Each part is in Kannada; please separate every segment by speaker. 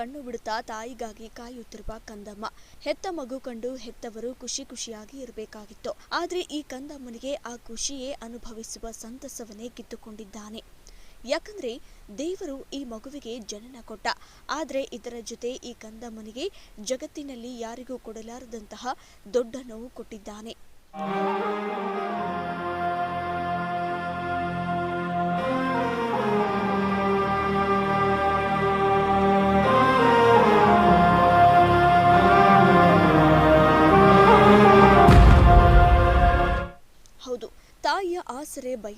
Speaker 1: ಕಣ್ಣು ಬಿಡುತ್ತಾ ತಾಯಿಗಾಗಿ ಕಾಯುತ್ತಿರುವ ಕಂದಮ್ಮ. ಹೆತ್ತ ಮಗು ಕಂಡು ಹೆತ್ತವರು ಖುಷಿ ಖುಷಿಯಾಗಿ ಇರಬೇಕಾಗಿತ್ತು. ಆದ್ರೆ ಈ ಕಂದಮ್ಮನಿಗೆ ಆ ಖುಷಿಯೇ ಅನುಭವಿಸುವ ಸಂತಸವನ್ನೇ ಕಿತ್ತುಕೊಂಡಿದ್ದಾನೆ. ಯಾಕಂದ್ರೆ ದೇವರು ಈ ಮಗುವಿಗೆ ಜನನ ಕೊಟ್ಟ. ಆದ್ರೆ ಇದರ ಜೊತೆ ಈ ಕಂದಮ್ಮನಿಗೆ ಜಗತ್ತಿನಲ್ಲಿ ಯಾರಿಗೂ ಕೊಡಲಾರದಂತಹ ದೊಡ್ಡ ನೋವು ಕೊಟ್ಟಿದ್ದಾನೆ.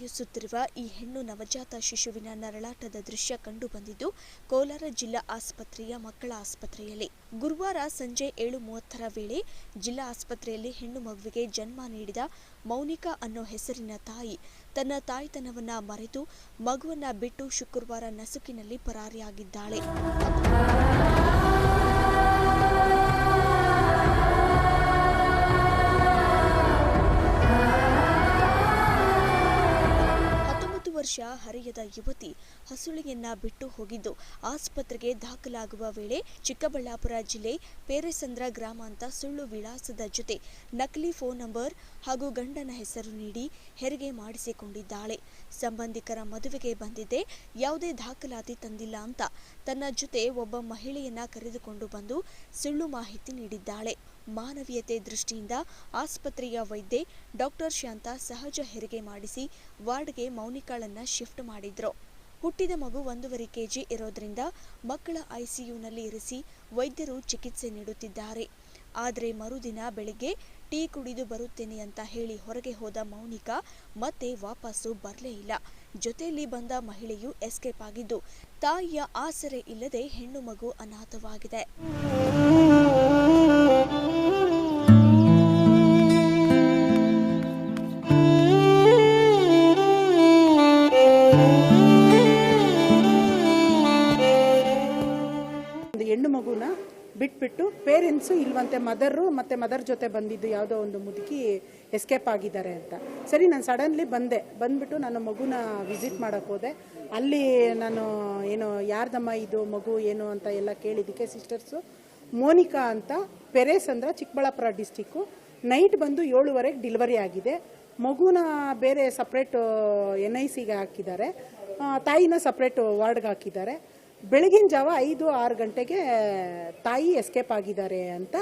Speaker 1: ಆಸರೆ ಬಯಸುತ್ತಿರುವ ಈ ಹೆಣ್ಣು ನವಜಾತ ಶಿಶುವಿನ ನರಳಾಟದ ದೃಶ್ಯ ಕಂಡುಬಂದಿದ್ದು, ಕೋಲಾರ ಜಿಲ್ಲಾ ಆಸ್ಪತ್ರೆಯ ಮಕ್ಕಳ ಆಸ್ಪತ್ರೆಯಲ್ಲಿ. ಗುರುವಾರ ಸಂಜೆ ಏಳು ಮೂವತ್ತರ ವೇಳೆ ಜಿಲ್ಲಾ ಆಸ್ಪತ್ರೆಯಲ್ಲಿ ಹೆಣ್ಣು ಮಗುವಿಗೆ ಜನ್ಮ ನೀಡಿದ ಮೌನಿಕಾ ಅನ್ನೋ ಹೆಸರಿನ ತಾಯಿ ತನ್ನ ತಾಯ್ತನವನ್ನ ಮರೆತು ಮಗುವನ್ನ ಬಿಟ್ಟು ಶುಕ್ರವಾರ ನಸುಕಿನಲ್ಲಿ ಪರಾರಿಯಾಗಿದ್ದಾಳೆ. ವರ್ಷ ಹರಿಯದ ಯುವತಿ ಹಸುಳಿಯನ್ನ ಬಿಟ್ಟು ಹೋಗಿದ್ದು. ಆಸ್ಪತ್ರೆಗೆ ದಾಖಲಾಗುವ ವೇಳೆ ಚಿಕ್ಕಬಳ್ಳಾಪುರ ಜಿಲ್ಲೆ ಪೇರೆಸಂದ್ರ ಗ್ರಾಮ ಅಂತ ಸುಳ್ಳು ವಿಳಾಸದ ಜೊತೆ ನಕಲಿ ಫೋನ್ ನಂಬರ್ ಹಾಗೂ ಗಂಡನ ಹೆಸರು ನೀಡಿ ಹೆರಿಗೆ ಮಾಡಿಸಿಕೊಂಡಿದ್ದಾಳೆ. ಸಂಬಂಧಿಕರ ಮದುವೆಗೆ ಬಂದಿದ್ದೆ, ಯಾವುದೇ ದಾಖಲಾತಿ ತಂದಿಲ್ಲ ಅಂತ. ತನ್ನ ಜೊತೆ ಒಬ್ಬ ಮಹಿಳೆಯನ್ನ ಕರೆದುಕೊಂಡು ಬಂದು ಸುಳ್ಳು ಮಾಹಿತಿ ನೀಡಿದ್ದಾಳೆ. ಮಾನವೀಯತೆ ದೃಷ್ಟಿಯಿಂದ ಆಸ್ಪತ್ರೆಯ ವೈದ್ಯೆ ಡಾಕ್ಟರ್ ಶಾಂತ ಸಹಜ ಹೆರಿಗೆ ಮಾಡಿಸಿ ವಾರ್ಡ್ಗೆ ಮೌನಿಕಾಳನ್ನ ಶಿಫ್ಟ್ ಮಾಡಿದ್ರು. ಹುಟ್ಟಿದ ಮಗು ಒಂದೂವರೆ ಕೆಜಿ ಇರೋದ್ರಿಂದ ಮಕ್ಕಳ ಐಸಿಯುನಲ್ಲಿ ಇರಿಸಿ ವೈದ್ಯರು ಚಿಕಿತ್ಸೆ ನೀಡುತ್ತಿದ್ದಾರೆ. ಆದರೆ ಮರುದಿನ ಬೆಳಿಗ್ಗೆ ಟೀ ಕುಡಿದು ಬರುತ್ತೇನೆ ಅಂತ ಹೇಳಿ ಹೊರಗೆ ಹೋದ ಮೌನಿಕಾ ಮತ್ತೆ ವಾಪಸ್ಸು ಬರಲೇ ಇಲ್ಲ. ಜೊತೆಯಲ್ಲಿ ಬಂದ ಮಹಿಳೆಯು ಎಸ್ಕೇಪ್ ಆಗಿದ್ದು ತಾಯಿಯ ಆಸರೆ ಇಲ್ಲದೆ ಹೆಣ್ಣು ಮಗು ಅನಾಥವಾಗಿದೆ.
Speaker 2: ಬಿಟ್ಬಿಟ್ಟು ಪೇರೆಂಟ್ಸು ಇಲ್ವಂತೆ ಮದರು ಮತ್ತು ಮದರ್ ಜೊತೆ ಬಂದಿದ್ದು ಯಾವುದೋ ಒಂದು ಮುದುಕಿ ಎಸ್ಕೇಪ್ ಆಗಿದ್ದಾರೆ ಅಂತ. ಸರಿ, ನಾನು ಸಡನ್ಲಿ ಬಂದೆ. ಬಂದ್ಬಿಟ್ಟು ನಾನು ಮಗುನ ವಿಸಿಟ್ ಮಾಡೋಕ್ಕೆ ಹೋದೆ. ಅಲ್ಲಿ ನಾನು ಏನು, ಯಾರ್ದಮ್ಮ ಇದು ಮಗು ಏನು ಅಂತ ಎಲ್ಲ ಕೇಳಿದ್ದಕ್ಕೆ ಸಿಸ್ಟರ್ಸು, ಮೋನಿಕಾ ಅಂತ ಪೆರೇಸ್ ಅಂದ್ರೆ ಚಿಕ್ಕಬಳ್ಳಾಪುರ ಡಿಸ್ಟಿಕ್ಕು, ನೈಟ್ ಬಂದು ಏಳುವರೆಗೆ ಡಿಲಿವರಿ ಆಗಿದೆ. ಮಗುನ ಬೇರೆ ಸಪ್ರೇಟ್ ಎನ್ ಐ ಸಿಗೆ ಹಾಕಿದ್ದಾರೆ. ತಾಯಿನ ಸಪ್ರೇಟ್ ವಾರ್ಡ್ಗೆ ಹಾಕಿದ್ದಾರೆ. ಬೆಳಗಿನ ಜಾವ ಐದು ಆರು ಗಂಟೆಗೆ ತಾಯಿ ಎಸ್ಕೇಪ್ ಆಗಿದ್ದಾರೆ ಅಂತ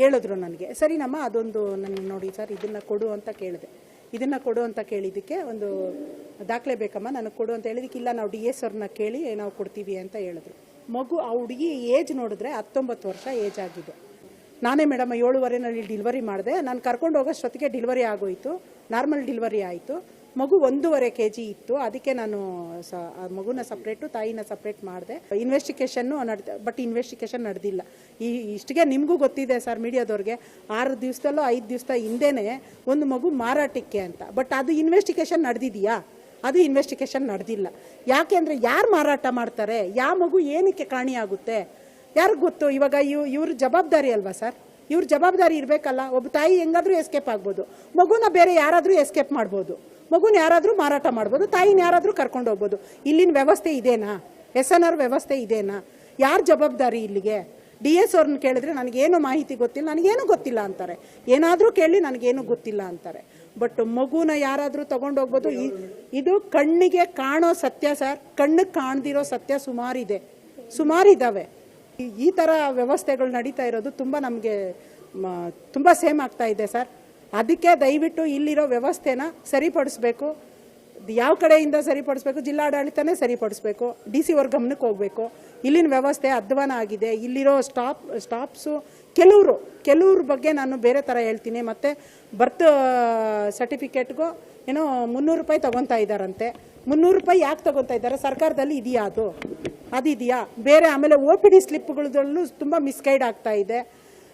Speaker 2: ಹೇಳಿದ್ರು ನನಗೆ. ಸರಿ ನಮ್ಮ, ಅದೊಂದು ನನ್ನ ನೋಡಿ ಸರ್, ಇದನ್ನು ಕೊಡು ಅಂತ ಕೇಳಿದೆ. ಇದನ್ನು ಕೊಡು ಅಂತ ಕೇಳಿದ್ದಕ್ಕೆ ಒಂದು, ದಾಖಲೆ ಬೇಕಮ್ಮ, ನನಗೆ ಕೊಡು ಅಂತ ಹೇಳಿದಕ್ಕೆ ಇಲ್ಲ, ನಾವು ಡಿ ಎಸ್ ಅವ್ರನ್ನ ಕೇಳಿ ನಾವು ಕೊಡ್ತೀವಿ ಅಂತ ಹೇಳಿದ್ರು. ಮಗು, ಆ ಹುಡುಗಿ ಏಜ್ ನೋಡಿದ್ರೆ ಹತ್ತೊಂಬತ್ತು ವರ್ಷ ಏಜ್ ಆಗಿದೆ. ನಾನೇ ಮೇಡಮ್, ಏಳುವರೆನಲ್ಲಿ ಡಿಲಿವರಿ ಮಾಡಿದೆ. ನಾನು ಕರ್ಕೊಂಡು ಹೋಗೋಷ್ಟೊತ್ತಿಗೆ ಡಿಲಿವರಿ ಆಗೋಯಿತು. ನಾರ್ಮಲ್ ಡಿಲಿವರಿ ಆಯಿತು. ಮಗು ಒಂದೂವರೆ ಕೆ ಜಿ ಇತ್ತು. ಅದಕ್ಕೆ ನಾನು ಸ, ಆ ಮಗುನ ಸಪ್ರೇಟು ತಾಯಿನ ಸಪ್ರೇಟ್ ಮಾಡಿದೆ. ಇನ್ವೆಸ್ಟಿಗೇಷನ್ನು ಬಟ್ ಇನ್ವೆಸ್ಟಿಗೇಷನ್ ನಡೆದಿಲ್ಲ. ಈ, ಇಷ್ಟಿಗೆ ನಿಮಗೂ ಗೊತ್ತಿದೆ ಸರ್ ಮೀಡಿಯಾದವ್ರಿಗೆ, ಆರು ದಿವಸದಲ್ಲೋ ಐದು ದಿವಸ ಹಿಂದೆನೇ ಒಂದು ಮಗು ಮಾರಾಟಕ್ಕೆ ಅಂತ. ಬಟ್ ಅದು ಇನ್ವೆಸ್ಟಿಗೇಷನ್ ನಡೆದಿದೆಯಾ? ಅದು ಇನ್ವೆಸ್ಟಿಗೇಷನ್ ನಡೆದಿಲ್ಲ. ಯಾಕೆಂದರೆ ಯಾರು ಮಾರಾಟ ಮಾಡ್ತಾರೆ? ಯಾವ ಮಗು ಏನಕ್ಕೆ ಕಾಣಿಯಾಗುತ್ತೆ ಯಾರಿಗೂ ಗೊತ್ತು? ಇವಾಗ ಇವ್, ಇವ್ರ ಜವಾಬ್ದಾರಿ ಅಲ್ವಾ ಸರ್? ಇವ್ರ ಜವಾಬ್ದಾರಿ ಇರಬೇಕಲ್ಲ, ಒಬ್ಬ ತಾಯಿ ಹೆಂಗಾದರೂ ಎಸ್ಕೇಪ್ ಆಗ್ಬೋದು. ಮಗುನ ಬೇರೆ ಯಾರಾದರೂ ಎಸ್ಕೇಪ್ ಮಾಡ್ಬೋದು. ಮಗುನ ಯಾರಾದರೂ ಮಾರಾಟ ಮಾಡ್ಬೋದು, ತಾಯಿನ ಯಾರಾದರೂ ಕರ್ಕೊಂಡು ಹೋಗ್ಬೋದು. ಇಲ್ಲಿನ ವ್ಯವಸ್ಥೆ ಇದೇನಾ? ಎಸ್ ಎನ್ ಆರ್ ವ್ಯವಸ್ಥೆ ಇದೇನಾ? ಯಾರ ಜವಾಬ್ದಾರಿ ಇಲ್ಲಿಗೆ? ಡಿ ಎಸ್ ಅವ್ರನ್ನ ಕೇಳಿದ್ರೆ ನನಗೇನು ಮಾಹಿತಿ ಗೊತ್ತಿಲ್ಲ, ನನಗೇನು ಗೊತ್ತಿಲ್ಲ ಅಂತಾರೆ. ಏನಾದರೂ ಕೇಳಿ ನನಗೇನು ಗೊತ್ತಿಲ್ಲ ಅಂತಾರೆ. ಬಟ್ ಮಗುನ ಯಾರಾದರೂ ತಗೊಂಡೋಗ್ಬೋದು ಇದು ಕಣ್ಣಿಗೆ ಕಾಣೋ ಸತ್ಯ ಸರ್. ಕಣ್ಣಿಗೆ ಕಾಣ್ದಿರೋ ಸತ್ಯ ಸುಮಾರಿದೆ. ಸುಮಾರಿದ್ದಾವೆ ಈ- ಥರ ವ್ಯವಸ್ಥೆಗಳು ನಡೀತಾ ಇರೋದು ತುಂಬ ನಮಗೆ ತುಂಬ ಸೇಮ್ ಆಗ್ತಾ ಇದೆ ಸರ್. ಅದಕ್ಕೆ ದಯವಿಟ್ಟು ಇಲ್ಲಿರೋ ವ್ಯವಸ್ಥೆನ ಸರಿಪಡಿಸ್ಬೇಕು. ಯಾವ ಕಡೆಯಿಂದ ಸರಿಪಡಿಸ್ಬೇಕು? ಜಿಲ್ಲಾಡಳಿತನೇ ಸರಿಪಡಿಸ್ಬೇಕು. ಡಿ ಸಿ ಅವ್ರ ಗಮನಕ್ಕೆ ಹೋಗಬೇಕು. ಇಲ್ಲಿನ ವ್ಯವಸ್ಥೆ ಅಧ್ವಾನ ಆಗಿದೆ. ಇಲ್ಲಿರೋ ಸ್ಟಾಪ್, ಸ್ಟಾಪ್ಸು ಕೆಲವರು ಕೆಲವ್ರ ಬಗ್ಗೆ ನಾನು ಬೇರೆ ಥರ ಹೇಳ್ತೀನಿ. ಮತ್ತು ಬರ್ತ್ ಸರ್ಟಿಫಿಕೇಟ್ಗೂ ಏನೋ ಮುನ್ನೂರು ರೂಪಾಯಿ ತೊಗೊತಾ ಇದ್ದಾರಂತೆ. ಮುನ್ನೂರು ರೂಪಾಯಿ ಯಾಕೆ ತೊಗೊತಾ ಇದ್ದಾರೆ? ಸರ್ಕಾರದಲ್ಲಿ ಇದೆಯಾ ಅದು? ಅದಿದೆಯಾ? ಬೇರೆ ಆಮೇಲೆ ಒ ಪಿ ಡಿ ಸ್ಲಿಪ್ಗಳಲ್ಲೂ ತುಂಬ ಮಿಸ್ಗೈಡ್ ಆಗ್ತಾ ಇದೆ.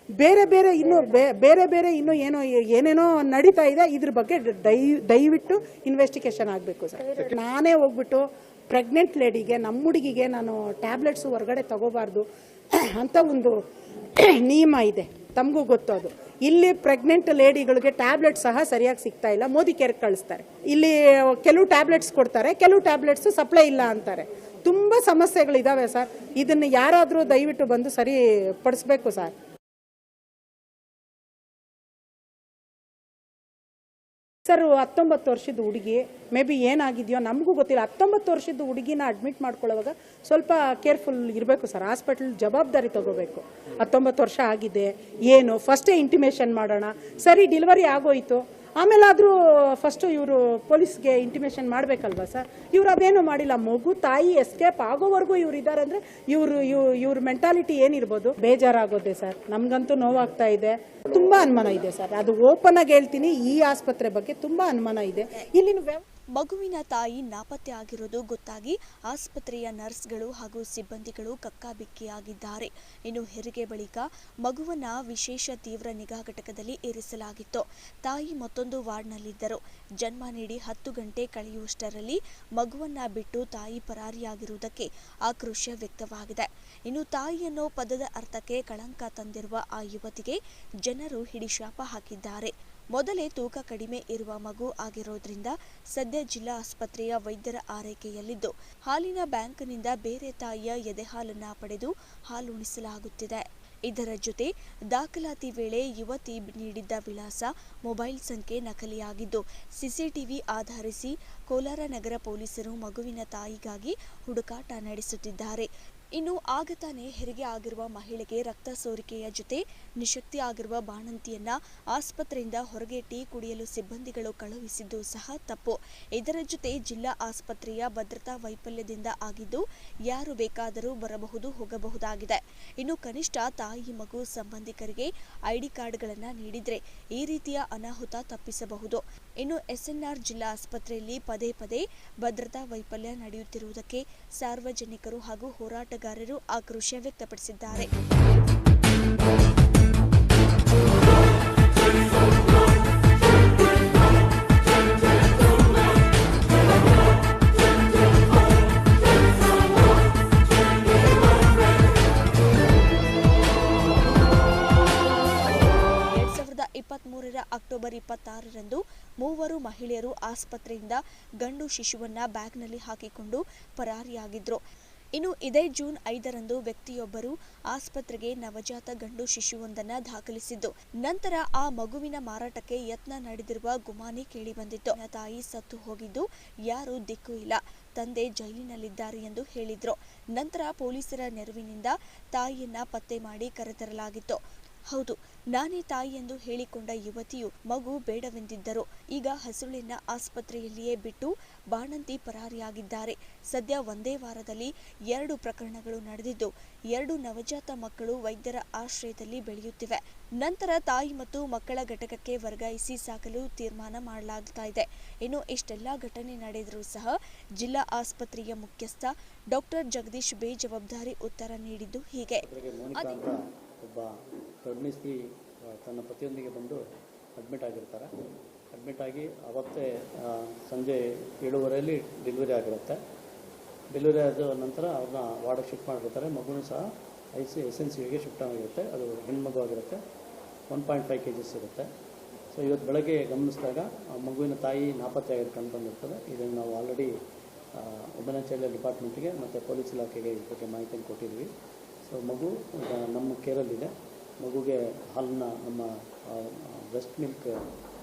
Speaker 2: ಬೇರೆ ಬೇರೆ ಇನ್ನು ಬೇರೆ ಬೇರೆ ಇನ್ನು ಏನೋ, ಏನೇನೋ ನಡೀತಾ ಇದೆ, ಇದ್ರ ಬಗ್ಗೆ ದಯ, ದಯವಿಟ್ಟು ಇನ್ವೆಸ್ಟಿಗೇಷನ್ ಆಗಬೇಕು ಸರ್. ನಾನೇ ಹೋಗ್ಬಿಟ್ಟು ಪ್ರೆಗ್ನೆಂಟ್ ಲೇಡಿಗೆ ನಮ್ಮ ಹುಡುಗಿಗೆ ನಾನು ಟ್ಯಾಬ್ಲೆಟ್ಸು ಹೊರಗಡೆ ತಗೋಬಾರ್ದು ಅಂತ ಒಂದು ನಿಯಮ ಇದೆ. ತಮಗೂ ಗೊತ್ತು ಅದು. ಇಲ್ಲಿ ಪ್ರೆಗ್ನೆಂಟ್ ಲೇಡಿಗಳಿಗೆ ಟ್ಯಾಬ್ಲೆಟ್ ಸಹ ಸರಿಯಾಗಿ ಸಿಗ್ತಾ ಇಲ್ಲ. ಮೋದಿ ಕೇರ್ ಕಳಿಸ್ತಾರೆ. ಇಲ್ಲಿ ಕೆಲವು ಟ್ಯಾಬ್ಲೆಟ್ಸ್ ಕೊಡ್ತಾರೆ, ಕೆಲವು ಟ್ಯಾಬ್ಲೆಟ್ಸ್ ಸಪ್ಲೈ ಇಲ್ಲ ಅಂತಾರೆ. ತುಂಬ ಸಮಸ್ಯೆಗಳಿದ್ದಾವೆ ಸರ್. ಇದನ್ನು ಯಾರಾದರೂ ದಯವಿಟ್ಟು ಬಂದು ಸರಿ ಪಡಿಸ್ಬೇಕು ಸರ್. ಸರ್, ಹತ್ತೊಂಬತ್ತು ವರ್ಷದ ಹುಡುಗಿ, ಮೇ ಬಿ ಏನಾಗಿದೆಯೋ ನಮಗೂ ಗೊತ್ತಿಲ್ಲ. ಹತ್ತೊಂಬತ್ತು ವರ್ಷದ ಹುಡುಗಿನ ಅಡ್ಮಿಟ್ ಮಾಡ್ಕೊಳ್ಳೋವಾಗ ಸ್ವಲ್ಪ ಕೇರ್ಫುಲ್ ಇರಬೇಕು ಸರ್. ಹಾಸ್ಪಿಟಲ್ ಜವಾಬ್ದಾರಿ ತಗೋಬೇಕು. ಹತ್ತೊಂಬತ್ತು ವರ್ಷ ಆಗಿದೆ. ಏನು? ಫಸ್ಟೇ ಇಂಟಿಮೇಷನ್ ಮಾಡೋಣ. ಸರಿ ಡೆಲಿವರಿ ಆಗೋಯ್ತು. ಆಮೇಲಾದರೂ ಫಸ್ಟು ಇವರು ಪೊಲೀಸ್ಗೆ ಇಂಟಿಮೇಷನ್ ಮಾಡಬೇಕಲ್ವಾ ಸರ್ ಇವ್ರು ಅದೇನು ಮಾಡಿಲ್ಲ. ಮಗು, ತಾಯಿ ಎಸ್ಕೇಪ್ ಆಗೋವರೆಗೂ ಇವ್ರು ಇದ್ದಾರೆ ಅಂದರೆ ಇವರು, ಇವ್ರ ಮೆಂಟಾಲಿಟಿ ಏನಿರ್ಬೋದು? ಬೇಜಾರಾಗೋದೆ ಸರ್ ನಮಗಂತೂ ನೋವಾಗ್ತಾ ಇದೆ. ತುಂಬ ಅನುಮಾನ ಇದೆ ಸರ್ ಅದು ಓಪನ್ ಆಗಿ ಹೇಳ್ತೀನಿ. ಈ ಆಸ್ಪತ್ರೆ ಬಗ್ಗೆ ತುಂಬ ಅನುಮಾನ ಇದೆ. ಇಲ್ಲಿನ
Speaker 1: ಮಗುವಿನ ತಾಯಿ ನಾಪತ್ತೆ ಆಗಿರೋದು ಗೊತ್ತಾಗಿ ಆಸ್ಪತ್ರೆಯ ನರ್ಸ್ಗಳು ಹಾಗೂ ಸಿಬ್ಬಂದಿಗಳು ಕಕ್ಕಾಬಿಕ್ಕಿಯಾಗಿದ್ದಾರೆ. ಇನ್ನು ಹೆರಿಗೆ ಬಳಿಕ ಮಗುವನ್ನ ವಿಶೇಷ ತೀವ್ರ ನಿಗಾ ಘಟಕದಲ್ಲಿ ಇರಿಸಲಾಗಿತ್ತು ತಾಯಿ ಮತ್ತೊಂದು ವಾರ್ಡ್ನಲ್ಲಿದ್ದರು. ಜನ್ಮ ನೀಡಿ ಹತ್ತು ಗಂಟೆ ಕಳೆಯುವಷ್ಟರಲ್ಲಿ ಮಗುವನ್ನ ಬಿಟ್ಟು ತಾಯಿ ಪರಾರಿಯಾಗಿರುವುದಕ್ಕೆ ಆಕ್ರೋಶ ವ್ಯಕ್ತವಾಗಿದೆ. ಇನ್ನು ತಾಯಿಯನ್ನು ಪದದ ಅರ್ಥಕ್ಕೆ ಕಳಂಕ ತಂದಿರುವ ಆ ಯುವತಿಗೆ ಜನರು ಹಿಡಿಶಾಪ ಹಾಕಿದ್ದಾರೆ. ಮೊದಲೇ ತೂಕ ಕಡಿಮೆ ಇರುವ ಮಗು ಆಗಿರೋದ್ರಿಂದ ಸದ್ಯ ಜಿಲ್ಲಾ ಆಸ್ಪತ್ರೆಯ ವೈದ್ಯರ ಆರೈಕೆಯಲ್ಲಿದ್ದು, ಹಾಲಿನ ಬ್ಯಾಂಕ್ನಿಂದ ಬೇರೆ ತಾಯಿಯ ಎದೆಹಾಲನ್ನ ಪಡೆದು ಹಾಲುಣಿಸಲಾಗುತ್ತಿದೆ ಇದರ ಜೊತೆ ದಾಖಲಾತಿ ವೇಳೆ ಯುವತಿ ನೀಡಿದ್ದ ವಿಳಾಸ ಮೊಬೈಲ್ ಸಂಖ್ಯೆ ನಕಲಿಯಾಗಿದ್ದು, ಸಿಸಿಟಿವಿ ಆಧರಿಸಿ ಕೋಲಾರ ನಗರ ಪೊಲೀಸರು ಮಗುವಿನ ತಾಯಿಗಾಗಿ ಹುಡುಕಾಟ ನಡೆಸುತ್ತಿದ್ದಾರೆ. ಇನ್ನು ಆಗ ತಾನೇ ಹೆರಿಗೆ ಆಗಿರುವ ಮಹಿಳೆಗೆ ರಕ್ತ ಸೋರಿಕೆಯ ಜೊತೆ ನಿಶಕ್ತಿ ಆಗಿರುವ ಬಾಣಂತಿಯನ್ನ ಆಸ್ಪತ್ರೆಯಿಂದ ಹೊರಗೆ ಟೀ ಕುಡಿಯಲು ಸಿಬ್ಬಂದಿಗಳು ಕಳುಹಿಸಿದ್ದು ಸಹ ತಪ್ಪು. ಇದರ ಜೊತೆ ಜಿಲ್ಲಾ ಆಸ್ಪತ್ರೆಯ ಭದ್ರತಾ ವೈಫಲ್ಯದಿಂದ ಆಗಿದ್ದು ಯಾರು ಬೇಕಾದರೂ ಬರಬಹುದು, ಹೋಗಬಹುದಾಗಿದೆ. ಇನ್ನು ಕನಿಷ್ಠ ತಾಯಿ, ಮಗು ಸಂಬಂಧಿಕರಿಗೆ ಐಡಿ ಕಾರ್ಡ್ಗಳನ್ನು ನೀಡಿದರೆ ಈ ರೀತಿಯ ಅನಾಹುತ ತಪ್ಪಿಸಬಹುದು. ಇನ್ನು ಎಸ್ಎನ್ಆರ್ ಜಿಲ್ಲಾ ಆಸ್ಪತ್ರೆಯಲ್ಲಿ ಪದೇ ಪದೇ ಭದ್ರತಾ ವೈಫಲ್ಯ ನಡೆಯುತ್ತಿರುವುದಕ್ಕೆ ಸಾರ್ವಜನಿಕರು ಹಾಗೂ ಹೋರಾಟಗಾರರು ಆಕ್ರೋಶ ವ್ಯಕ್ತಪಡಿಸಿದ್ದಾರೆ. ಮಹಿಳೆಯರು ಆಸ್ಪತ್ರೆಯಿಂದ ಗಂಡು ಶಿಶುವನ್ನ ಬ್ಯಾಗ್ನಲ್ಲಿ ಹಾಕಿಕೊಂಡು ಪರಾರಿಯಾಗಿದ್ರು. ಇನ್ನು ಇದೇ ಜೂನ್ ಐದರಂದು ವ್ಯಕ್ತಿಯೊಬ್ಬರು ಆಸ್ಪತ್ರೆಗೆ ನವಜಾತ ಗಂಡು ಶಿಶುವೊಂದನ್ನ ದಾಖಲಿಸಿದ್ದು. ನಂತರ ಆ ಮಗುವಿನ ಮಾರಾಟಕ್ಕೆ ಯತ್ನ ನಡೆದಿರುವ ಗುಮಾನಿ ಕೇಳಿಬಂದಿತ್ತು. ತಾಯಿ ಸತ್ತು ಹೋಗಿದ್ದು ಯಾರೂ ದಿಕ್ಕು ಇಲ್ಲ. ತಂದೆ ಜೈಲಿನಲ್ಲಿದ್ದಾರೆ ಎಂದು ಹೇಳಿದ್ರು. ನಂತರ ಪೊಲೀಸರ ನೆರವಿನಿಂದ ತಾಯಿಯನ್ನ ಪತ್ತೆ ಮಾಡಿ ಕರೆತರಲಾಗಿತ್ತು. ಹೌದು ನಾನೇ ತಾಯಿ ಎಂದು ಹೇಳಿಕೊಂಡ ಯುವತಿಯು ಮಗು ಬೇಡವೆಂದಿದ್ದರು. ಈಗ ಹಸುಳಿನ ಆಸ್ಪತ್ರೆಯಲ್ಲಿಯೇ ಬಿಟ್ಟು ಬಾಣಂತಿ ಪರಾರಿಯಾಗಿದ್ದಾರೆ. ಸದ್ಯ ಒಂದೇ ವಾರದಲ್ಲಿ ಎರಡು ಪ್ರಕರಣಗಳು ನಡೆದಿದ್ದು, ಎರಡು ನವಜಾತ ಮಕ್ಕಳು ವೈದ್ಯರ ಆಶ್ರಯದಲ್ಲಿ ಬೆಳೆಯುತ್ತಿವೆ. ನಂತರ ತಾಯಿ ಮತ್ತು ಮಕ್ಕಳ ಘಟಕಕ್ಕೆ ವರ್ಗಾಯಿಸಿ ಸಾಕಲು ತೀರ್ಮಾನ ಮಾಡಲಾಗ್ತಾ ಇದೆ. ಇನ್ನು ಇಷ್ಟೆಲ್ಲ ಘಟನೆ ನಡೆದರೂ ಸಹ ಜಿಲ್ಲಾ ಆಸ್ಪತ್ರೆಯ ಮುಖ್ಯಸ್ಥ ಡಾಕ್ಟರ್ ಜಗದೀಶ್ ಬೇಜವಾಬ್ದಾರಿ ಉತ್ತರ ನೀಡಿದ್ದು ಹೀಗೆ.
Speaker 3: ಒಬ್ಬ ಗರ್ಭಿಣಿ ಸ್ತ್ರೀ ತನ್ನ ಪತಿಯೊಂದಿಗೆ ಬಂದು ಅಡ್ಮಿಟ್ ಆಗಿರ್ತಾರೆ. ಅಡ್ಮಿಟ್ ಆಗಿ ಅವತ್ತೇ ಸಂಜೆ ಏಳುವರೆಯಲ್ಲಿ ಡೆಲಿವರಿ ಆಗಿರುತ್ತೆ. ಡೆಲಿವರಿ ಆದ ನಂತರ ಅವ್ರನ್ನ ವಾರ್ಡಿಗೆ ಶಿಫ್ಟ್ ಮಾಡಿರ್ತಾರೆ. ಮಗುನೂ ಸಹ ಐ ಸಿ ಎಸ್ ಎನ್ ಸಿಗೆ ಶಿಫ್ಟ್ ಆಗಿರುತ್ತೆ. ಅದು ಹೆಣ್ಮಗು ಆಗಿರುತ್ತೆ. One point five K Gs ಇರುತ್ತೆ. ಸೊ ಇವತ್ತು ಬೆಳಗ್ಗೆ ಗಮನಿಸಿದಾಗ ಮಗುವಿನ ತಾಯಿ ನಾಪತ್ತೆ ಆಗಿರೋ ಕಂಡು ಬಂದಿರ್ತದೆ. ಇದನ್ನು ನಾವು ಆಲ್ರೆಡಿ ವುಮೆನ್ ಚೈಲ್ಡ್ ಡಿಪಾರ್ಟ್ಮೆಂಟ್ಗೆ ಮತ್ತು ಪೊಲೀಸ್ ಇಲಾಖೆಗೆ ಈ ಬಗ್ಗೆ ಮಾಹಿತಿಯನ್ನು ಕೊಟ್ಟಿದ್ವಿ ಸೊ ಮಗು ನಮ್ಮ ಕೇರಲ್ಲಿದೆ ಮಗುಗೆ ಹಾಲನ್ನ ನಮ್ಮ ಬ್ರೆಸ್ಟ್ ಮಿಲ್ಕ್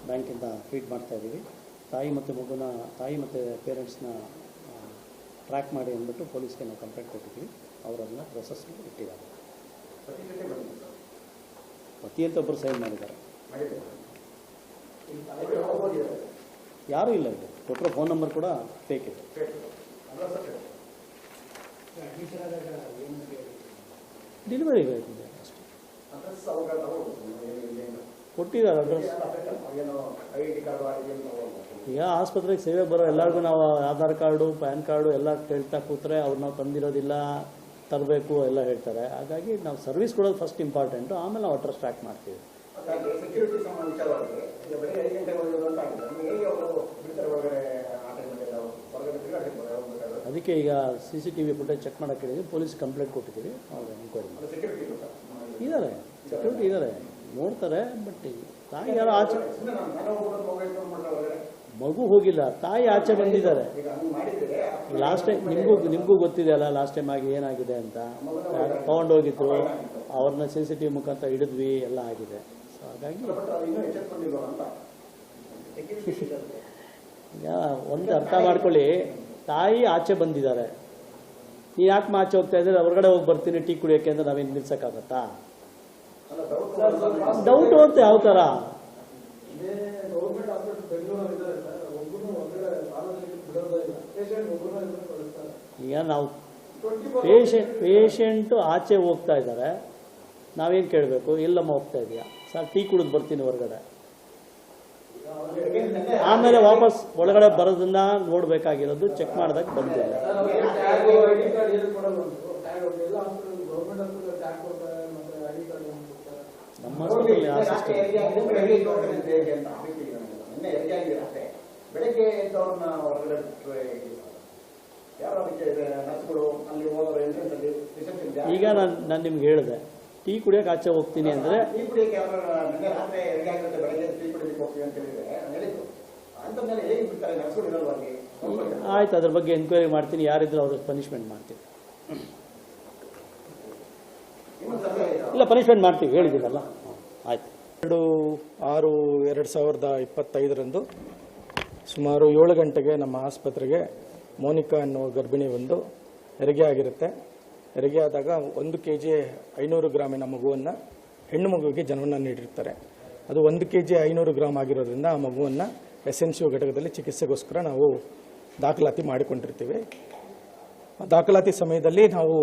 Speaker 3: ಬ್ಯಾಂಕಿಂದ ಫೀಡ್ ಮಾಡ್ತಾ ಇದ್ದೀವಿ. ತಾಯಿ ಮತ್ತು ಮಗುನ, ತಾಯಿ ಮತ್ತು ಪೇರೆಂಟ್ಸ್ನ ಟ್ರ್ಯಾಕ್ ಮಾಡಿ ಅಂದ್ಬಿಟ್ಟು ಪೊಲೀಸ್ಗೆ ನಾವು ಕಂಪ್ಲೇಂಟ್ ಕೊಟ್ಟಿದ್ದೀವಿ. ಅವರನ್ನು ಪ್ರೊಸೆಸ್ ಇಟ್ಟಿದ್ದಾರೆ. ಪತಿ ಅಂತ ಒಬ್ಬರು ಸೈನ್ ಮಾಡಿದ್ದಾರೆ. ಯಾರೂ ಇಲ್ಲ ಇದು ಕೊಟ್ಟರೆ ಫೋನ್ ನಂಬರ್ ಕೂಡ ಫೇಕ್ ಇದೆ. ಡೆಲಿವರಿ ಬೇಕಿದೆ ಕೊಟ್ಟಿದ್ದಾರೆ ಅಡ್ರೆಸ್. ಈಗ ಆಸ್ಪತ್ರೆಗೆ ಸೇವೆ ಬರೋ ಎಲ್ಲರಿಗೂ ನಾವು ಆಧಾರ್ ಕಾರ್ಡು ಪ್ಯಾನ್ ಕಾರ್ಡು ಎಲ್ಲ ಕೇಳ್ತಾ ಕೂತ್ರೆ ಅವ್ರು ನಾವು ತಂದಿರೋದಿಲ್ಲ ತರಬೇಕು ಎಲ್ಲ ಹೇಳ್ತಾರೆ. ಹಾಗಾಗಿ ನಾವು ಸರ್ವಿಸ್ ಕೊಡೋದು ಫಸ್ಟ್ ಇಂಪಾರ್ಟೆಂಟು ಆಮೇಲೆ ನಾವು ಅಡ್ರೆಸ್ ಟ್ರ್ಯಾಕ್ ಮಾಡ್ತೀವಿ. ಅದಕ್ಕೆ ಈಗ C C T V footage check ಮಾಡೋಕ್ಕೆ ಹೇಳಿದ್ವಿ ಪೊಲೀಸ್ ಕಂಪ್ಲೇಂಟ್ ಕೊಟ್ಟಿದ್ದೀವಿ. ಅವ್ರು ಎನ್ಕ್ವೈರಿ ಮಾಡಿ ಇದ್ದಾರೆ ಸೆಕ್ಯೂರಿಟಿ ಇದ್ದಾರೆ ನೋಡ್ತಾರೆ ಬಟ್ ತಾಯಿ ಯಾರು ಆಚೆ
Speaker 4: ಮಗು
Speaker 3: ಹೋಗಿಲ್ಲ, ತಾಯಿ ಆಚೆ ಬಂದಿದ್ದಾರೆ. ಲಾಸ್ಟ್ ಟೈಮ್ ನಿಮಗೂ ನಿಮಗೂ ಗೊತ್ತಿದೆ ಅಲ್ಲ ಲಾಸ್ಟ್ ಟೈಮ್ ಆಗಿ ಏನಾಗಿದೆ ಅಂತ. ತಗೊಂಡೋಗಿದ್ರು ಅವ್ರನ್ನ ಸೆನ್ಸಿಟಿವ್ ಮುಖಾಂತರ ಹಿಡಿದ್ವಿ, ಎಲ್ಲ ಆಗಿದೆ. ಸೊ ಹಾಗಾಗಿ
Speaker 4: ಅಂತ
Speaker 3: ಒಂದು ಅರ್ಥ ಮಾಡ್ಕೊಳ್ಳಿ, ತಾಯಿ ಆಚೆ ಬಂದಿದ್ದಾರೆ. ನೀ ಯಾಕೆ ಮಾಚೆ ಹೋಗ್ತಾ ಇದ್ರೆ ಹೊರಗಡೆ ಹೋಗಿ ಬರ್ತೀನಿ, ಟೀ ಕುಡಿಯೋಕೆ ಅಂದ್ರೆ ನಾವೇನು ನಿಲ್ಸಕ್ಕಾಗತ್ತಾ?
Speaker 4: ಡೌಟ್
Speaker 3: ಅಂತ ಯಾವ
Speaker 5: ತರ?
Speaker 3: ಈಗ ನಾವು ಪೇಷಂಟ್ ಪೇಷಂಟು ಆಚೆ ಹೋಗ್ತಾ ಇದ್ದಾರೆ. ನಾವೇನು ಕೇಳಬೇಕು? ಇಲ್ಲಮ್ಮ ಹೋಗ್ತಾ ಇದೆಯಾ? ಸರ್ ಟೀ ಕುಡಿದು ಬರ್ತೀನಿ ಹೊರಗಡೆ. ಆಮೇಲೆ ವಾಪಸ್ ಒಳಗಡೆ ಬರೋದನ್ನ ನೋಡಬೇಕಾಗಿರೋದು ಚೆಕ್ ಮಾಡಿದಾಗ ಬಂದಿಲ್ಲ
Speaker 5: ಟ್ಯಾಗ್ ಐ ಡಿ ಕಾರ್ಡ್ ಏನು ಕೊಡಲ್ಲ ಒಂದು ಟ್ಯಾಗ್ ಎಲ್ಲ ಹಾಸ್ಪಿಟಲ್ ಗೌರ್ಮೆಂಟ್ ಹಾಸ್ಪಿಟಲ್ ಟ್ಯಾಗ್ ಕೊಡ್ತಾರೆ ಮತ್ತೆ ಐ ಡಿ ಕಾರ್ಡ್ ಒಂದು ಕೊಡ್ತಾರೆ
Speaker 4: ಬೆಳಗ್ಗೆ ಎದ್ದವ್ರನ್ನ ಹೊರಗಡೆ ಬಿಟ್ಟರೆ ಯಾರು ಅದಕ್ಕೆ ನರ್ಸ್ಗಳು ಅಲ್ಲಿ ಹೋದವರು ಎಂಟ್ರೆನ್ಸ್ ಅಲ್ಲಿ ರಿಸೆಪ್ಷನ್
Speaker 3: ಈಗ ನಾನು ನಾನು ನಿಮ್ಗೆ ಹೇಳಿದೆ. ಟೀ ಕುಡಿಯೋಕೆ ಆಚೆ ಹೋಗ್ತೀನಿ ಅಂದರೆ
Speaker 4: ಟೀ ಕುಡಿಯಕ್ಕೆ ಯಾರು ನಿನ್ನೆ ರಾತ್ರಿ ಹೆರಿಗೆ ಆಗಿರುತ್ತೆ ಬೆಳಗ್ಗೆ ಟೀ ಕುಡಿಲಿಕ್ಕೆ ಹೋಗ್ತೀವಿ ಅಂತ ಹೇಳಿದ್ರೆ ನಾನು ಹೇಳಿದ್ದು. ಮೇಲೆ ಹೇಗೆ ಬಿಡ್ತಾರೆ? ನರ್ಸ್ಗಳು ಇರಲ್ವಾ ಅಲ್ಲಿ?
Speaker 3: ಆಯ್ತು ಅದ್ರ ಬಗ್ಗೆ ಎನ್ಕ್ವೈರಿ ಮಾಡ್ತೀನಿ. ಯಾರಿದ್ರು ಅವ್ರಿಗೆ ಪನಿಷ್ಮೆಂಟ್ ಮಾಡ್ತೀನಿ ಇಲ್ಲ ಪನಿಷ್ಮೆಂಟ್ ಮಾಡ್ತೀವಿ. ಹೇಳಿದ್ದೀನಲ್ಲ ಆಯ್ತು.
Speaker 6: ಎರಡು ಆರು ಎರಡು ಸಾವಿರದ ಇಪ್ಪತ್ತೈದರಂದು ಸುಮಾರು ಏಳು ಗಂಟೆಗೆ ನಮ್ಮ ಆಸ್ಪತ್ರೆಗೆ ಮೋನಿಕಾ ಅನ್ನುವ ಗರ್ಭಿಣಿ ಒಂದು ಹೆರಿಗೆ ಆಗಿರುತ್ತೆ. ಹೆರಿಗೆ ಆದಾಗ ಒಂದು ಕೆ ಜಿ ಐನೂರು ಗ್ರಾಮಿನ ಮಗುವನ್ನು, ಹೆಣ್ಣು ಮಗುವಿಗೆ ಜನ್ಮವನ್ನು ನೀಡಿರ್ತಾರೆ. ಅದು ಒಂದು ಕೆ ಜಿ ಐನೂರು ಗ್ರಾಮ್ ಆಗಿರೋದ್ರಿಂದ ಆ ಮಗುವನ್ನು ಎಸ್ ಎನ್ ಸಿ ಘಟಕದಲ್ಲಿ ಚಿಕಿತ್ಸೆಗೋಸ್ಕರ ನಾವು ದಾಖಲಾತಿ ಮಾಡಿಕೊಂಡಿರ್ತೀವಿ. ದಾಖಲಾತಿ ಸಮಯದಲ್ಲಿ ನಾವು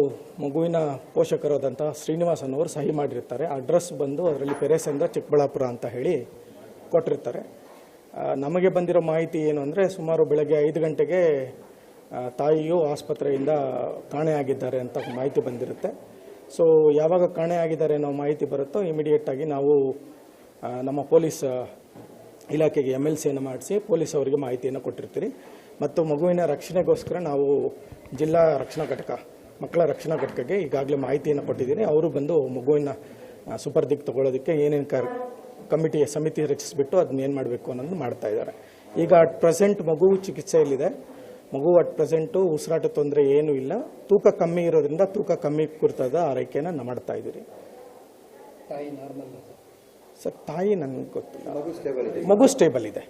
Speaker 6: ಮಗುವಿನ ಪೋಷಕರಾದಂಥ ಶ್ರೀನಿವಾಸ್ ಅನ್ನೋರು ಸಹಿ ಮಾಡಿರ್ತಾರೆ. ಅಡ್ರೆಸ್ ಬಂದು ಅದರಲ್ಲಿ ಪೆರೇಸಂದ್ರ ಚಿಕ್ಕಬಳ್ಳಾಪುರ ಅಂತ ಹೇಳಿ ಕೊಟ್ಟಿರ್ತಾರೆ. ನಮಗೆ ಬಂದಿರೋ ಮಾಹಿತಿ ಏನು ಅಂದರೆ ಸುಮಾರು ಬೆಳಗ್ಗೆ ಐದು ಗಂಟೆಗೆ ತಾಯಿಯು ಆಸ್ಪತ್ರೆಯಿಂದ ಕಾಣೆಯಾಗಿದ್ದಾರೆ ಅಂತ ಮಾಹಿತಿ ಬಂದಿರುತ್ತೆ. ಸೊ ಯಾವಾಗ ಕಾಣೆಯಾಗಿದ್ದಾರೆ ಅನ್ನೋ ಮಾಹಿತಿ ಬರುತ್ತೋ ಇಮಿಡಿಯೇಟ್ ಆಗಿ ನಾವು ನಮ್ಮ ಪೊಲೀಸ್ ಇಲಾಖೆಗೆ ಎಂ ಎಲ್ ಸಿಯನ್ನು ಮಾಡಿಸಿ ಪೊಲೀಸ್ ಅವರಿಗೆ ಮಾಹಿತಿಯನ್ನು ಕೊಟ್ಟಿರ್ತೀರಿ. ಮತ್ತು ಮಗುವಿನ ರಕ್ಷಣೆಗೋಸ್ಕರ ನಾವು ಜಿಲ್ಲಾ ರಕ್ಷಣಾ ಘಟಕ, ಮಕ್ಕಳ ರಕ್ಷಣಾ ಘಟಕಕ್ಕೆ ಈಗಾಗಲೇ ಮಾಹಿತಿಯನ್ನು ಕೊಟ್ಟಿದ್ದೀನಿ. ಅವರು ಬಂದು ಮಗುವಿನ ಸೂಪರ್ ಸುಪರ್ದಿಗೆ ತಗೊಳ್ಳೋದಕ್ಕೆ ಏನೇನು ಕರ್ ಕಮಿಟಿ ಸಮಿತಿ ರಚಿಸಿಬಿಟ್ಟು ಅದನ್ನ ಏನು ಮಾಡಬೇಕು ಅನ್ನೋದು ಮಾಡ್ತಾ ಇದ್ದಾರೆ. ಈಗ ಅಟ್ ಪ್ರೆಸೆಂಟ್ ಮಗು ಚಿಕಿತ್ಸೆಯಲ್ಲಿದೆ ಮಗು ಅಟ್ ಪ್ರೆಸೆಂಟು ಉಸಿರಾಟ ತೊಂದರೆ ಏನೂ ಇಲ್ಲ. ತೂಕ ಕಮ್ಮಿ ಇರೋದ್ರಿಂದ ತೂಕ ಕಮ್ಮಿ ಕುರಿತಾದ ಆರೈಕೆಯನ್ನು ಮಾಡ್ತಾ ಇದ್ದೀರಿ. ಸರ್ ತಾಯಿ ನನಗೆ ಗೊತ್ತಿಲ್ಲ. ಮಗು ಸ್ಟೇಬಲ್ ಇದೆ.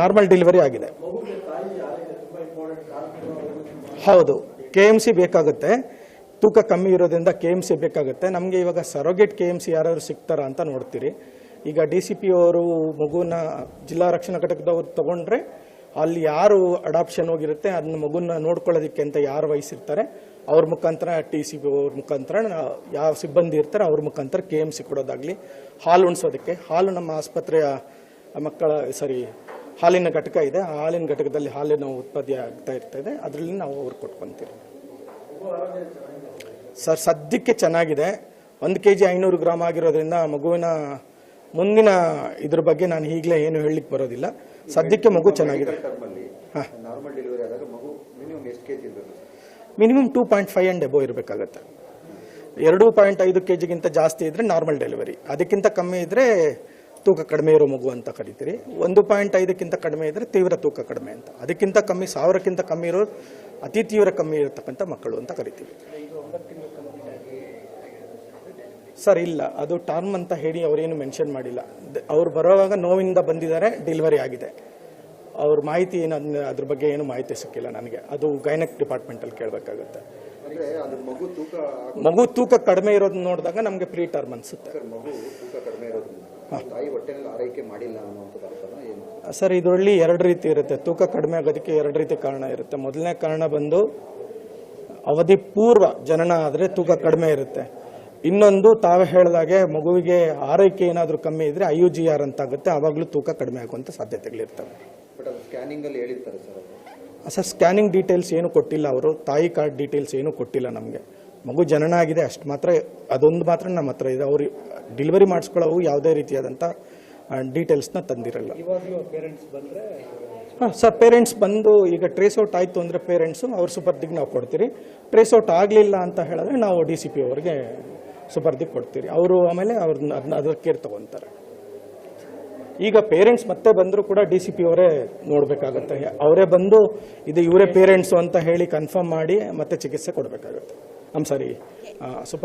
Speaker 6: ನಾರ್ಮಲ್ ಡೆಲಿವರಿ ಆಗಿದೆ. ಹೌದು ಕೆ ಎಂ ಸಿ ಬೇಕಾಗುತ್ತೆ. ತೂಕ ಕಮ್ಮಿ ಇರೋದ್ರಿಂದ ಕೆ ಎಂ ಸಿ ಬೇಕಾಗುತ್ತೆ. ನಮಗೆ ಇವಾಗ ಸರೋಗೇಟ್ ಕೆ ಎಂ ಸಿ ಯಾರಾದ್ರು ಸಿಗ್ತಾರಾ ಅಂತ ನೋಡ್ತೀರಿ. ಈಗ ಡಿ ಸಿ ಪಿ ಅವರು ಮಗುನ ಜಿಲ್ಲಾ ರಕ್ಷಣಾ ಘಟಕದವ್ರು ತಗೊಂಡ್ರೆ ಅಲ್ಲಿ ಯಾರು ಅಡಾಪ್ಷನ್ ಹೋಗಿರುತ್ತೆ ಅದನ್ನ ಮಗುನ ನೋಡ್ಕೊಳ್ಳೋದಕ್ಕೆ ಅಂತ ಯಾರು ವಹಿಸಿರ್ತಾರೆ? ಅವ್ರ ಮುಖಾಂತರ ಟಿ ಸಿ ಅವ್ರ ಮುಖಾಂತರ ಯಾವ ಸಿಬ್ಬಂದಿ ಇರ್ತಾರೆ ಅವ್ರ ಮುಖಾಂತರ ಕೆ ಎಂ ಸಿ ಕೊಡೋದಾಗಲಿ, ಹಾಲು ಉಣಿಸೋದಕ್ಕೆ. ಹಾಲು ನಮ್ಮ ಆಸ್ಪತ್ರೆಯ ಮಕ್ಕಳ ಸಾರಿ ಹಾಲಿನ ಘಟಕ ಇದೆ. ಆ ಹಾಲಿನ ಘಟಕದಲ್ಲಿ ಹಾಲಿನ ಉತ್ಪತ್ತಿ ಆಗ್ತಾ ಇರ್ತದೆ ಅದರಲ್ಲಿ ನಾವು ಅವ್ರು ಕೊಟ್ಕೊತೀವಿ. ಸರ್, ಸದ್ಯಕ್ಕೆ ಚೆನ್ನಾಗಿದೆ. ಒಂದು ಕೆ ಜಿ ಐನೂರು ಗ್ರಾಮ್ ಆಗಿರೋದ್ರಿಂದ ಮಗುವಿನ ಮುಂದಿನ ಇದ್ರ ಬಗ್ಗೆ ನಾನು ಈಗಲೇ ಏನು ಹೇಳಲಿಕ್ಕೆ ಬರೋದಿಲ್ಲ. ಸದ್ಯಕ್ಕೆ ಮಗು ಚೆನ್ನಾಗಿದೆ
Speaker 7: ನಾರ್ಮಲ್ ಡೆಲಿವರಿ ಆದಾಗ ಮಗು ಮಿನಿಮಮ್ ಎಷ್ಟು ಕೆಜಿ ಇರಬೇಕು
Speaker 6: minimum two point five and above ಇರಬೇಕಾಗತ್ತೆ. ಎರಡು ಪಾಯಿಂಟ್ ಐದು ಕೆ ಜಿಗಿಂತ ಜಾಸ್ತಿ ಇದ್ರೆ ನಾರ್ಮಲ್ ಡೆಲಿವರಿ ಅದಕ್ಕಿಂತ ಕಮ್ಮಿ ಇದ್ದರೆ ತೂಕ ಕಡಿಮೆ ಇರೋ ಮಗು ಅಂತ ಕರಿತೀರಿ. ಒಂದು ಪಾಯಿಂಟ್ ಐದಕ್ಕಿಂತ ಕಡಿಮೆ ಇದ್ದರೆ ತೀವ್ರ ತೂಕ ಕಡಿಮೆ ಅಂತ. ಅದಕ್ಕಿಂತ ಕಮ್ಮಿ, ಸಾವಿರಕ್ಕಿಂತ ಕಮ್ಮಿ ಇರೋ ಅತಿ ತೀವ್ರ ಕಮ್ಮಿ ಇರತಕ್ಕಂಥ ಮಕ್ಕಳು ಅಂತ ಕರಿತೀವಿ. ಸರ್, ಇಲ್ಲ. ಅದು ಟರ್ಮ್ ಅಂತ ಹೇಳಿ ಅವರೇನು ಮೆನ್ಷನ್ ಮಾಡಿಲ್ಲ. ಅವ್ರು ಬರೋವಾಗ ನೋವಿಂದ ಬಂದಿದ್ದಾರೆ ಡೆಲಿವರಿ ಆಗಿದೆ. ಅವ್ರ ಮಾಹಿತಿ ಏನು ಅದ್ರ ಬಗ್ಗೆ ಏನು ಮಾಹಿತಿ ಸಿಕ್ಕಿಲ್ಲ ನನಗೆ. ಅದು ಗೈನಕ್ ಡಿಪಾರ್ಟ್ಮೆಂಟಲ್ಲಿ ಕೇಳಬೇಕಾಗುತ್ತೆ.
Speaker 7: ಮಗು ತೂಕ ಆಗ-
Speaker 6: ಮಗು ತೂಕ ಕಡಿಮೆ ಇರೋದನ್ನ ನೋಡಿದಾಗ ನಮಗೆ ಪ್ರೀ ಟರ್ಮ್ ಅನ್ಸುತ್ತೆ.
Speaker 7: ಸರ್
Speaker 6: ಇದರಲ್ಲಿ ಎರಡು ರೀತಿ ಇರುತ್ತೆ. ತೂಕ ಕಡಿಮೆ ಆಗೋದಕ್ಕೆ ಎರಡು ರೀತಿ ಕಾರಣ ಇರುತ್ತೆ. ಮೊದಲನೇ ಕಾರಣ ಬಂದು ಅವಧಿ ಪೂರ್ವ ಜನನ ಆದರೆ ತೂಕ ಕಡಿಮೆ ಇರುತ್ತೆ. ಇನ್ನೊಂದು ತಾವೇ ಹೇಳಿದಾಗೆ ಮಗುವಿಗೆ ಆರೈಕೆ ಏನಾದರೂ ಕಮ್ಮಿ ಇದ್ರೆ ಐ ಯು ಜಿ ಆರ್ ಅಂತ ಆಗುತ್ತೆ ಆವಾಗಲೂ ತೂಕ ಕಡಿಮೆ ಆಗುವಂಥ ಸಾಧ್ಯತೆಗಳಿರ್ತವೆ.
Speaker 7: ಸರ್
Speaker 6: ಸ್ಕ್ಯಾನಿಂಗ್ ಡೀಟೇಲ್ಸ್ ಏನು ಕೊಟ್ಟಿಲ್ಲ ಅವರು. ತಾಯಿ ಕಾರ್ಡ್ ಡೀಟೇಲ್ಸ್ ಏನು ಕೊಟ್ಟಿಲ್ಲ ನಮಗೆ. ಮಗು ಜನನ ಆಗಿದೆ ಅಷ್ಟು ಮಾತ್ರ ಅದೊಂದು ಮಾತ್ರ ನಮ್ಮ ಹತ್ರ ಇದೆ. ಅವರು ಡೆಲಿವರಿ ಮಾಡಿಸ್ಕೊಳ್ಳೋವು ಯಾವುದೇ ರೀತಿಯಾದಂಥ ಡೀಟೇಲ್ಸ್ನ ತಂದಿರಲ್ಲ. ಹಾಂ ಸರ್ ಪೇರೆಂಟ್ಸ್ ಬಂದು ಈಗ ಟ್ರೇಸ್ ಔಟ್ ಆಯಿತು ಅಂದರೆ ಪೇರೆಂಟ್ಸು ಅವ್ರ ಸುಪರ್ದಿಗೆ ನಾವು ಕೊಡ್ತೀರಿ. ಟ್ರೇಸ್ ಔಟ್ ಆಗಲಿಲ್ಲ ಅಂತ ಹೇಳಿದ್ರೆ ನಾವು ಡಿ ಸಿ ಪಿ ಅವರಿಗೆ ಸುಪರ್ದಿಗೆ ಕೊಡ್ತೀರಿ. ಅವರು ಆಮೇಲೆ ಅವ್ರನ್ನ ಅದನ್ನ ಅದರ ಕೇರ್ ತಗೊಂತಾರೆ. ಈಗ ಪೇರೆಂಟ್ಸ್ ಮತ್ತೆ ಬಂದರೂ ಕೂಡ ಡಿ ಸಿ ಪಿ ಅವರೇ ನೋಡಬೇಕಾಗುತ್ತೆ. ಅವರೇ ಬಂದು ಇದು ಇವರೇ ಪೇರೆಂಟ್ಸು ಅಂತ ಹೇಳಿ ಕನ್ಫರ್ಮ್ ಮಾಡಿ ಮತ್ತೆ ಚಿಕಿತ್ಸೆ ಕೊಡಬೇಕಾಗುತ್ತೆ. ಐಮ್ ಸಾರಿ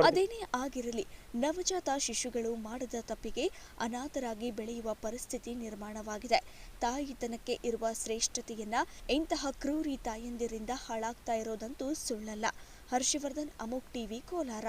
Speaker 1: ಅದೇನೇ ಆಗಿರಲಿ, ನವಜಾತ ಶಿಶುಗಳು ಮಾಡಿದ ತಪ್ಪಿಗೆ ಅನಾಥರಾಗಿ ಬೆಳೆಯುವ ಪರಿಸ್ಥಿತಿ ನಿರ್ಮಾಣವಾಗಿದೆ. ತಾಯಿತನಕ್ಕೆ ಇರುವ ಶ್ರೇಷ್ಠತೆಯನ್ನ ಇಂತಹ ಕ್ರೂರಿ ತಾಯಂದಿರಿಂದ ಹಾಳಾಗ್ತಾ ಇರೋದಂತೂ ಸುಳ್ಳಲ್ಲ. ಹರ್ಷವರ್ಧನ್, ಅಮೋಕ್ ಟಿವಿ, ಕೋಲಾರ.